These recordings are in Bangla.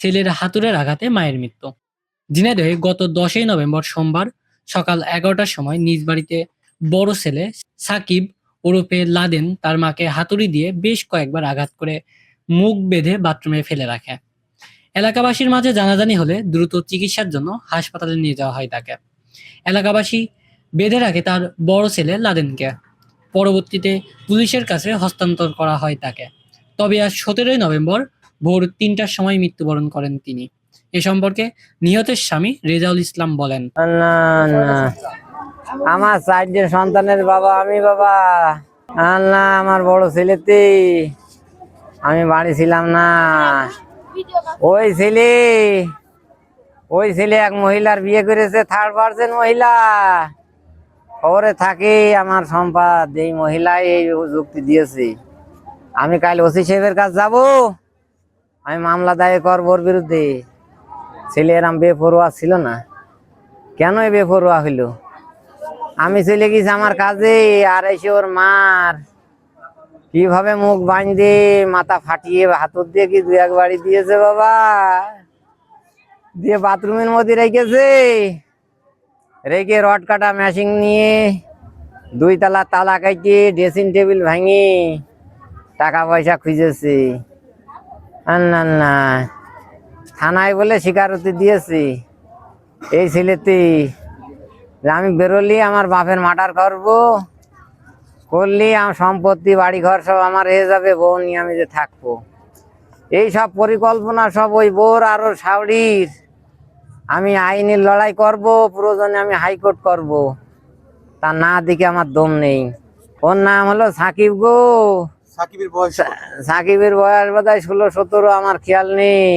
ছেলের হাতুড়ের আঘাতে মায়ের মৃত্যু। ঝিনাইদহে গত দশই নভেম্বর সোমবার সকাল এগারোটার সময় নিজ বাড়িতে বড় ছেলে সাকিব ওরফে লাদেন তার মাকে হাতুড়ি দিয়ে বেশ কয়েকবার আঘাত করে মুখ বেঁধে বাথরুমে ফেলে রাখে। এলাকাবাসীর মাঝে জানাজানি হলে দ্রুত চিকিৎসার জন্য হাসপাতালে নিয়ে যাওয়া হয় তাকে। এলাকাবাসী বেঁধে রাখে তার বড় ছেলে লাদেনকে। পরবর্তীতে পুলিশের কাছে হস্তান্তর করা হয় তাকে। তবে আজ সতেরোই নভেম্বর ভোর তিনটার সময় মৃত্যুবরণ করেন তিনি। এ সম্পর্কে নিহতের স্বামী রেজাউল ইসলাম বলেন। আমার চারজন সন্তানের বাবা, আমি বাবা। আল্লাহ আমার বড় ছেলেতে আমি বাড়ি ছিলাম না। ওই ছেলে ওই ছেলে এক মহিলার বিয়ে করেছে থার্ড পার্সেন্ট মহিলা। খবরে থাকে, আমার সম্পাদ, এই মহিলাই এই যুক্তি দিয়েছে। আমি কাল ওসি সাহেবের কাছে যাব। আমি মামলা দায়ের করব ওর বিরুদ্ধে। ছেলে এরম বেপরোয়া ছিল না। কেন এ বেপরোয়া হইল? আমি চলে গেছি আমার কাজে, আর এসে ওর মার কীভাবে মুখ বাঁধে, মাথা ফাটিয়ে হাতর দিয়ে কি দু এক বাড়ি দিয়েছে বাবা? দিয়ে বাথরুমের মধ্যে রেখেছে, রেখে রড কাটা মেশিন নিয়ে দুই তালা তালা কাটিয়ে ড্রেসিং টেবিল ভাঙে টাকা পয়সা খুঁজেছে। না থানায় বলে স্বীকারোক্তি দিয়েছি। এই ছেলেতে আমি বেরোলি, আমার বাপের মার্ডার করব। করলি, আমার সম্পত্তি বাড়ি ঘর সব আমার হয়ে যাবে, বউ নিয়ে আমি যে থাকব। এই সব পরিকল্পনা সব ওই বোর আর সাউরির আমি আইনের লড়াই করব, প্রয়োজনে আমি হাইকোর্ট করব। তা না দিকে আমার দম নেই। ওর নাম হলো সাকিব গো। সাকিবের বয়স সাকিবের বয়স বোধহয় ষোলো, সতেরো, আমার খেয়াল নেই।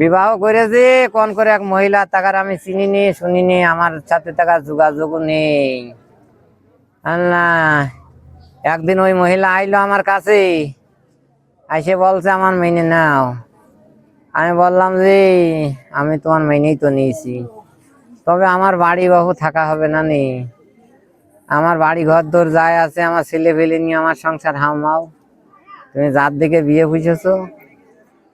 বিবাহ করেছে, কোন করে এক মহিলা তাকার আমি চিনি নি শুনি নি আমার সাথে তাকার যোগাযোগ নেই। আল্লাহ, একদিন ওই মহিলা আইলো আমার কাছে এসে বলছে, আমার মেনে নাও। আমি বললাম যে আমি তোমার মেনেই তো নিয়েছি। তবে আমার বাড়ি বাহু থাকা হবে না নি? আমার বাড়ি ঘর দোর যায় আছে, আমার ছেলে ফেলে নিয়ে আমার সংসার হামাও তুমি যার দিকে বিয়ে বুঝেছ,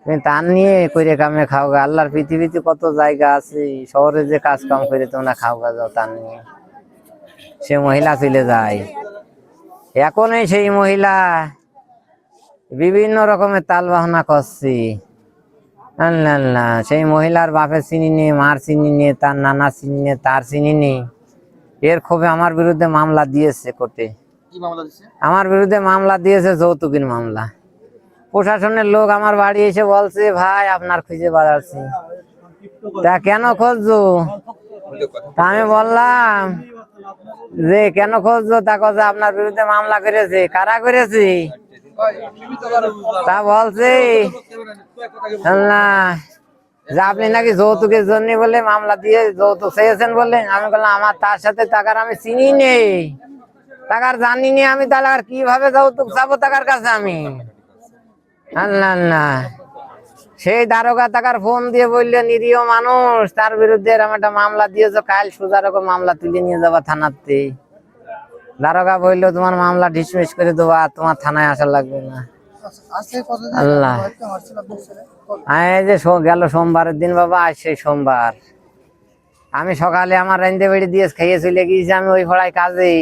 তুমি তার নিয়ে করে কামে খাও গা। আল্লাহর পৃথিবীতে কত জায়গা আছে, শহরে যে কাজ কাম করে তোমরা খাও গা, যাও তার নিয়ে। সে মহিলা চলে যায়। এখনই সেই মহিলা বিভিন্ন রকমের তাল বাহনা করছে সেই মহিলার বাপের চিনি নিয়ে মার চিনি নিয়ে তার নানা চিনি নিয়ে তার চিনি নিয়ে এর ক্ষোভে আমার বিরুদ্ধে মামলা দিয়েছে কোর্টে। কি মামলা দিচ্ছে আমার বিরুদ্ধে মামলা দিয়েছে যৌতুকের মামলা। প্রশাসনের লোক আমার বাড়ি এসে বলছে ভাই আপনার খুঁজে বাজাচ্ছি তা কেন খুঁজছো? তা আমি বললাম যে কেন খুঁজছো? তা কথা আপনার বিরুদ্ধে মামলা করেছে। কারা করেছে? তা বলছে না যে আপনি নাকি যৌতুকের জন্য বলে মামলা দিয়ে যৌতুক চেয়েছেন বলে? আমি বললাম, আমার তার সাথে টাকার আমি চিনি নেই। টাকার জানি নি আমি, তাহলে আর কীভাবে যৌতুক চাবো টাকার কাছে আমি? আল্লাহ সেই দারোগা টাকার ফোন দিয়ে বললে, নিরীহ মানুষ, তার বিরুদ্ধে এরকম একটা মামলা দিয়েছ, কাল সোজা রকম মামলা তুলে নিয়ে যাবা থানাতে। দারোগা বলল, তোমার মামলা ডিসমিস করে দেবো তোমার থানায় আসা লাগবে না। আল্লাহ। হ্যাঁ, এই যে গেল সোমবারের দিন বাবা আজ সেই সোমবার। আমি সকালে আমার রাইন্দে বেড়ে দিয়ে খাইয়ে চলে গিয়েছি আমি ওই ভড়ায় কাজে